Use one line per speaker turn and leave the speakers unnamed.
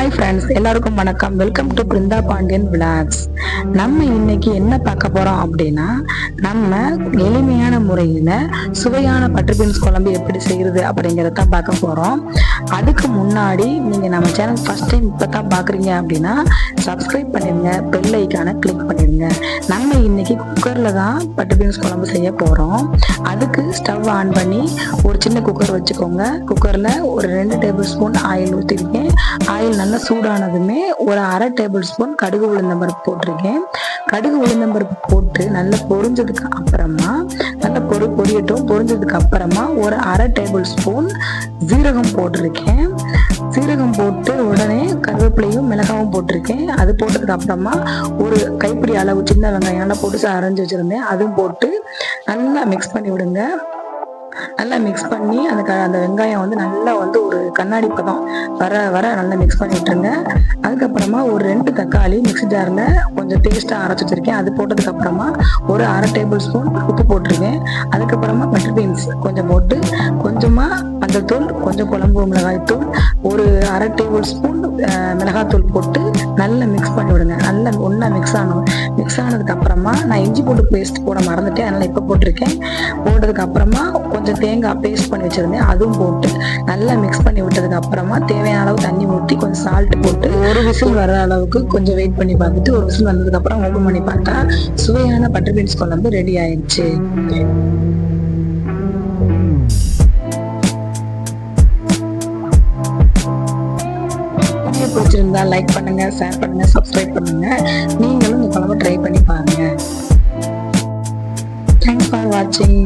Hi friends எல்லாருக்கும் வணக்கம். Welcome to Brinda Pandian vlogs நம்ம இன்னைக்கு என்ன பார்க்க போறோம் அப்படின்னா நம்ம எளிமையான முறையில் சுவையான பட்டர் பீன்ஸ் குழம்பு எப்படி செய்கிறது அப்படிங்கிறத தான் பார்க்க போகிறோம் அதுக்கு முன்னாடி நீங்கள் நம்ம சேனல் ஃபஸ்ட் டைம் இப்போ தான் பார்க்குறீங்க அப்படின்னா சப்ஸ்கிரைப் பண்ணிடுங்க பெல் ஐக்கானை கிளிக் பண்ணிடுங்க. நம்ம இன்னைக்கு குக்கரில் தான் பட்டர் பீன்ஸ் குழம்பு செய்ய போகிறோம் அதுக்கு ஸ்டவ் ஆன் பண்ணி ஒரு சின்ன குக்கர் வச்சுக்கோங்க. குக்கரில் ஒரு ரெண்டு டேபிள் ஸ்பூன் ஆயில் ஊற்றிருக்கேன் ஆயில் நல்லா சூடானதுமே ஒரு அரை டேபிள் ஸ்பூன் கடுகு உளுந்தம்பருப்பு போட்டிருக்கேன். கடுகு உளுந்தம்பருப்பு போட்டு நல்லா பொரிஞ்சதுக்கு அப்புறமா நல்லா பொரி பொரியட்டும் பொரிஞ்சதுக்கு அப்புறமா ஒரு அரை டேபிள் ஸ்பூன் ஜீரகம் போட்டிருக்கேன். சீரகம் போட்டு உடனே கருவேப்பிலையும் மிளகாவும் போட்டிருக்கேன். அது போட்டதுக்கு அப்புறமா ஒரு கைப்பிடி அளவு சின்ன வெங்காயம் போட்டு அரைஞ்சி அரைஞ்சு வச்சிருந்தேன். அதுவும் போட்டு நல்லா மிக்ஸ் பண்ணி விடுங்க. நல்லா மிக்ஸ் பண்ணி அந்த க அந்த வெங்காயம் வந்து நல்லா வந்து ஒரு கண்ணாடி பதம் வர வர நல்லா மிக்ஸ் பண்ணி விட்டுருங்க. அதுக்கப்புறமா ஒரு ரெண்டு தக்காளி மிக்ஸி ஜாரில் கொஞ்சம் டேஸ்ட்டாக அரைச்சி வச்சிருக்கேன். அது போட்டதுக்கு அப்புறமா ஒரு அரை டேபிள் ஸ்பூன் உப்பு போட்டிருக்கேன். அதுக்கப்புறமா பட்டர் பீன்ஸ் கொஞ்சம் போட்டு கொஞ்சமாக மஞ்சத்தூள் கொஞ்சம் குழம்பு மிளகாய் தூள் ஒரு அரை டேபிள் ஸ்பூன் மிளகாத்தூள் போட்டு நல்லா மிக்ஸ் பண்ணி விடுங்க. நல்லா ஒன்றா மிக்ஸ் ஆகணும் மிக்ஸ் ஆனதுக்கு அப்புறமா நான் இஞ்சி பூண்டு பேஸ்ட் போட மறந்துட்டேன். அதனால் இப்போ போட்டிருக்கேன். போட்டதுக்கு அப்புறமா கொஞ்சம் தேங்காய் பேஸ்ட் பண்ணி வச்சிருந்தேன். அதுவும் போட்டு நல்லா மிக்ஸ் பண்ணி விட்டதுக்கு அப்புறமா தேவையான அளவு தண்ணி ஊற்றி கொஞ்சம் சால்ட் போட்டு ஒரு விசில். வர அளவுக்கு கொஞ்சம் வெயிட் பண்ணி பார்த்துட்டு ஒரு விசில் வந்ததுக்கு அப்புறம் ஓப்பன் பண்ணி பார்த்தா சுவையான பட்டர் பீன்ஸ் குழம்பு ரெடி ஆயிடுச்சு. பிடிச்சிருந்தா லைக் பண்ணுங்க ஷேர் பண்ணுங்க சப்ஸ்கிரைப் பண்ணுங்க. நீங்களும் இந்த குழம்பு ட்ரை பண்ணி பாருங்க. தேங்க்ஸ் ஃபார் வாட்சிங்